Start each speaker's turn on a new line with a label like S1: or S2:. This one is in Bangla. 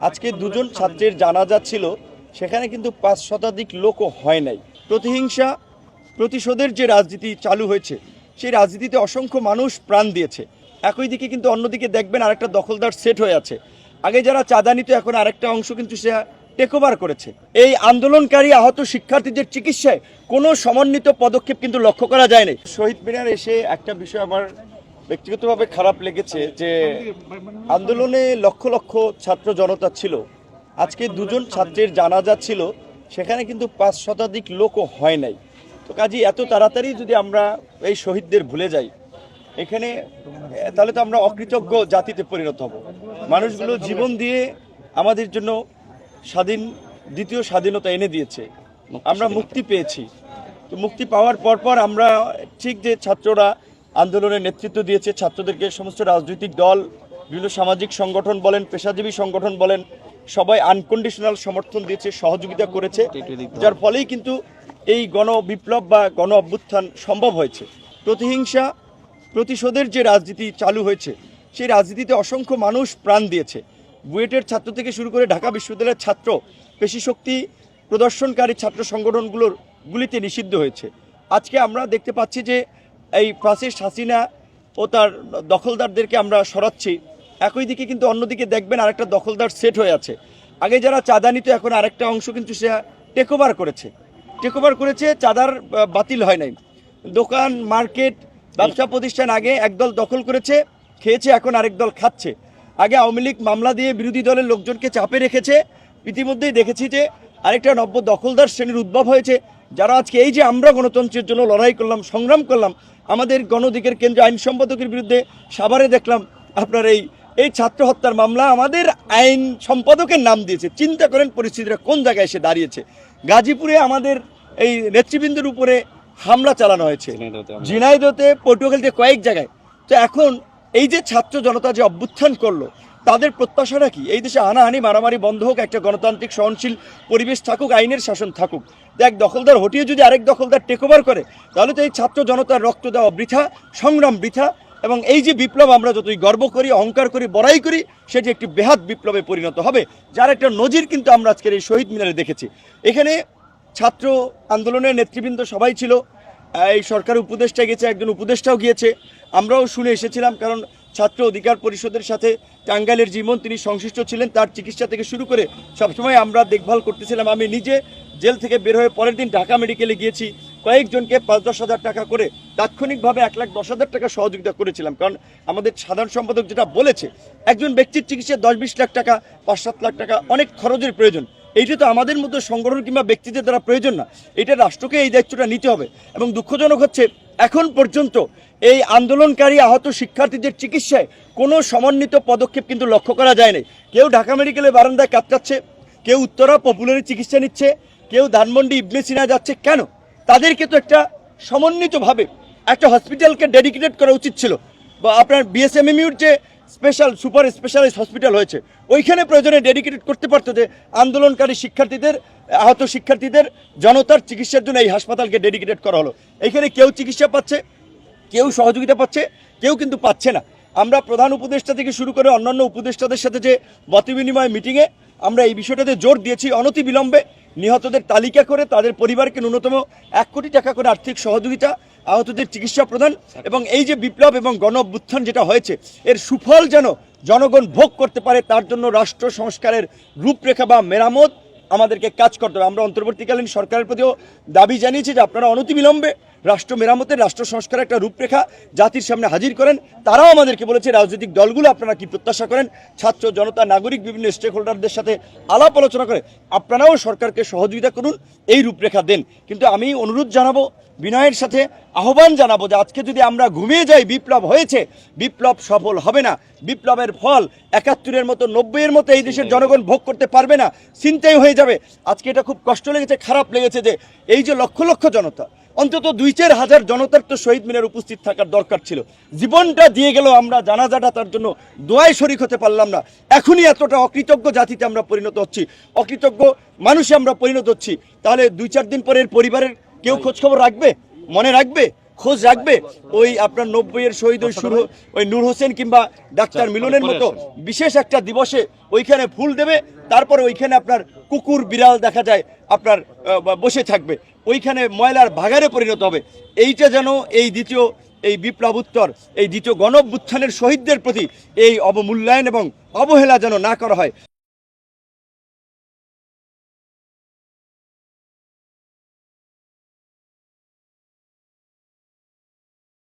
S1: আজকে দুজন ছাত্রের জানাজা ছিল, সেখানে কিন্তু পাঁচ শতাধিক লোকও হয় নাই। প্রতিহিংসা, প্রতিশোধের যে রাজনীতি চালু হয়েছে, সেই রাজনীতিতে অসংখ্য মানুষ প্রাণ দিয়েছে। একই দিকে কিন্তু অন্যদিকে দেখবেন আরেকটা দখলদার সেট হয়ে আছে। আগে যারা চাঁদা নিত, এখন আরেকটা অংশ কিন্তু সে টেক ওভার করেছে। এই আন্দোলনকারী আহত শিক্ষার্থীদের চিকিৎসায় কোনো সমন্বিত পদক্ষেপ কিন্তু লক্ষ্য করা যায়নি শহীদ মিনার এসে একটা বিষয় আমার ব্যক্তিগতভাবে খারাপ লেগেছে যে আন্দোলনে লক্ষ লক্ষ ছাত্র জনতা ছিল। আজকে দুজন ছাত্রের জানাজা ছিল সেখানে কিন্তু পাঁচ শতাধিক লোকও হয় নাই। তো কাজে এত তাড়াতাড়ি যদি আমরা এই শহীদদের ভুলে যাই এখানে তাহলে তো আমরা অকৃতজ্ঞ জাতিতে পরিণত হব। মানুষগুলো জীবন দিয়ে আমাদের জন্য স্বাধীন দ্বিতীয় স্বাধীনতা এনে দিয়েছে। আমরা মুক্তি পেয়েছি। তো মুক্তি পাওয়ার পর পর আমরা ঠিক যে ছাত্ররা আন্দোলনের নেতৃত্ব দিয়েছে ছাত্রদেরকে সমস্ত রাজনৈতিক দল, বিভিন্ন সামাজিক সংগঠন বলেন, পেশাজীবী সংগঠন বলেন, সবাই আনকন্ডিশনাল সমর্থন দিয়েছে, সহযোগিতা করেছে, যার ফলেই কিন্তু এই গণ বিপ্লব বা গণ অভ্যুত্থান সম্ভব হয়েছে। প্রতিহিংসা, প্রতিশোধের যে রাজনীতি চালু হয়েছে, সেই রাজনীতিতে অসংখ্য মানুষ প্রাণ দিয়েছে। বুয়েটের ছাত্র থেকে শুরু করে ঢাকা বিশ্ববিদ্যালয়ের ছাত্র পেশি শক্তি প্রদর্শনকারী ছাত্র সংগঠনগুলোর গুলিতে নিষিদ্ধ হয়েছে। আজকে আমরা দেখতে পাচ্ছি যে এই ফ্রাসিস্ট হাসিনা ও তার দখলদারদেরকে আমরা সরাচ্ছি। একই দিকে কিন্তু অন্যদিকে দেখবেন আরেকটা দখলদার সেট হয়ে আছে। আগে যারা চাঁদা নিত, এখন আরেকটা অংশ কিন্তু সে টেক ওভার করেছে। টেক ওভার করেছে, চাঁদার বাতিল হয় নাই। দোকান, মার্কেট, ব্যবসা প্রতিষ্ঠান আগে একদল দখল করেছে, খেয়েছে, এখন আরেক দল খাচ্ছে। আগে আওয়ামী লীগ মামলা দিয়ে বিরোধী দলের লোকজনকে চাপে রেখেছে। ইতিমধ্যেই দেখেছি যে আরেকটা নব্য দখলদার শ্রেণির উদ্ভব হয়েছে। যারা আজকে এই যে আমরা গণতন্ত্রের জন্য লড়াই করলাম, সংগ্রাম করলাম আমাদের গণদিকের কেন্দ্রীয় আইন সম্পাদকের বিরুদ্ধে সাভারে দেখলাম আপনার এই এই ছাত্র হত্যার মামলা আমাদের আইন সম্পাদকের নাম দিয়েছে। চিন্তা করেন পরিস্থিতিটা কোন জায়গায় এসে দাঁড়িয়েছে। গাজীপুরে আমাদের এই নেতৃবৃন্দের উপরে হামলা চালানো হয়েছে। ঝিনাইদতে পটুয়াখালীতে কয়েক জায়গায়। তো এখন এই যে ছাত্র জনতা যে অভ্যুত্থান করল তাদের প্রত্যাশাটা কি? এই দেশে হানাহানি মারামারি বন্ধ হোক, একটা গণতান্ত্রিক সহনশীল পরিবেশ থাকুক, আইনের শাসন থাকুক। এক দখলদার হটিয়ে যদি আরেক দখলদার টেক ওভার করে, তাহলে তো এই ছাত্র জনতার রক্ত দেওয়া বৃথা, সংগ্রাম বৃথা, এবং এই যে বিপ্লব আমরা যতই গর্ব করি, অহংকার করি, বড়াই করি, সেটি একটি বেহাত বিপ্লবে পরিণত হবে, যার একটা নজির কিন্তু আমরা আজকের এই শহীদ মিনারে দেখেছি। এখানে ছাত্র আন্দোলনের নেতৃবৃন্দ সবাই ছিল। এই সরকার উপদেষ্টা গেছে, একজন উপদেষ্টাও গিয়েছে। আমরাও শুনে এসেছিলাম, কারণ ছাত্র অধিকার পরিষদের সাথে টাঙ্গাইলের জীবন তিনি সংশ্লিষ্ট ছিলেন, তার চিকিৎসা থেকে শুরু করে সবসময় আমরা দেখভাল করতেছিলাম। আমি নিজে জেল থেকে বের হয়ে পরের দিন ঢাকা মেডিকেলে গিয়েছি। কয়েকজনকে পাঁচ দশ হাজার টাকা করে তাৎক্ষণিকভাবে এক লাখ দশ হাজার টাকা সহযোগিতা করেছিলাম। কারণ আমাদের সাধারণ সম্পাদক যেটা বলেছে, একজন ব্যক্তির চিকিৎসায় দশ বিশ লাখ টাকা, পাঁচ সাত লাখ টাকা অনেক খরচের প্রয়োজন। এইটা তো আমাদের মতো সংগঠন কিংবা ব্যক্তিদের দ্বারা প্রয়োজন না। এটা রাষ্ট্রকে এই দায়িত্বটা নিতে হবে। এবং দুঃখজনক হচ্ছে এখন পর্যন্ত এই আন্দোলনকারী আহত শিক্ষার্থীদের চিকিৎসায় কোনো সমন্বিত পদক্ষেপ কিন্তু লক্ষ্য করা যায়নি। কেউ ঢাকা মেডিকেলের বারান্দায় কাতরাচ্ছে কেউ উত্তরা পপুলারি চিকিৎসা নিচ্ছে, কেউ ধানমন্ডি ইবনে সিনা যাচ্ছে। কেন? তাদেরকে তো একটা সমন্বিতভাবে একটা হসপিটালকে ডেডিকেটেড করা উচিত ছিল। বা আপনার বিএসএমএমইউর যে স্পেশাল, সুপার স্পেশালাইজ হসপিটাল হয়েছে, ওইখানে প্রয়োজনে ডেডিকেটেড করতে পারতো যে আন্দোলনকারী শিক্ষার্থীদের আহত শিক্ষার্থীদের জনতার চিকিৎসার জন্য এই হাসপাতালকে ডেডিকেটেড করা হলো। এখানে কেউ চিকিৎসা পাচ্ছে, কেউ সহযোগিতা পাচ্ছে, কেউ কিন্তু পাচ্ছে না। আমরা প্রধান উপদেষ্টা থেকে শুরু করে অন্যান্য উপদেষ্টাদের সাথে যে মত বিনিময় মিটিংয়ে আমরা এই বিষয়টাতে জোর দিয়েছি অনতি বিলম্বে। নিহতদের তালিকা করে তাদের পরিবারকে ন্যূনতম এক কোটি টাকা করে আর্থিক সহযোগিতা, আহতদের চিকিৎসা প্রদান এবং এই যে বিপ্লব এবং গণ যেটা হয়েছে, এর সুফল যেন জনগণ ভোগ করতে পারে, তার জন্য রাষ্ট্র সংস্কারের রূপরেখা বা মেরামত আমাদেরকে কাজ করতে হবে। আমরা অন্তর্বর্তীকালীন সরকারের প্রতিও দাবি জানিয়েছি যে আপনারা অনতিবিলম্বে রাষ্ট্র মেরামতের, রাষ্ট্র সংস্কারের একটা রূপরেখা জাতির সামনে হাজির করেন। তারাও আমাদেরকে বলেছে, রাজনৈতিক দলগুলো আপনারা কি প্রত্যাশা করেন? ছাত্র, জনতা, নাগরিক, বিভিন্ন স্টেক হোল্ডারদের সাথে আলাপ আলোচনা করে আপনারাও সরকারকে সহযোগিতা করুন, এই রূপরেখা দেন। কিন্তু আমি অনুরোধ জানাব, বিনয়ের সাথে আহ্বান জানাব যে আজকে যদি আমরা ঘুমিয়ে যাই, বিপ্লব হয়েছে, বিপ্লব সফল হবে না। বিপ্লবের ফল একাত্তরের মতো, নব্বইয়ের মতো এই দেশের জনগণ ভোগ করতে পারবে না, চিন্তাই হয়ে যাবে। আজকে এটা খুব কষ্ট লেগেছে, খারাপ লেগেছে যে এই যে লক্ষ লক্ষ জনতা অন্তত দুই চার হাজার জনতার তো শহীদ মিনার উপস্থিত থাকার দরকার ছিল। জীবনটা দিয়ে গেল আমরা জানাজাটা তার জন্য দোয়ায় শরিক হতে পারলাম না। এখনই এতটা অকৃতজ্ঞ জাতিতে আমরা পরিণত হচ্ছি। অকৃতজ্ঞ মানুষে আমরা পরিণত হচ্ছি। তাহলে দুই চার দিন পরে এর পরিবারের কেউ খোঁজখবর রাখবে? মনে রাখবে? খোঁজ রাখবে ওই আপনার নব্বইয়ের শহীদ ওই সুর ওই নূর হোসেন কিংবা ডাক্তার মিলনের মতো বিশেষ একটা দিবসে ওইখানে ফুল দেবে তারপরে ওইখানে আপনার কুকুর বিড়াল দেখা যায় আপনার বসে থাকবে। ওইখানে ময়লার ভাগারে পরিণত হবে। এইটা যেন এই দ্বিতীয় এই বিপ্লব উত্তর এই দ্বিতীয় গণভ্যুত্থানের শহীদদের প্রতি এই অবমূল্যায়ন এবং অবহেলা যেন না করা হয়।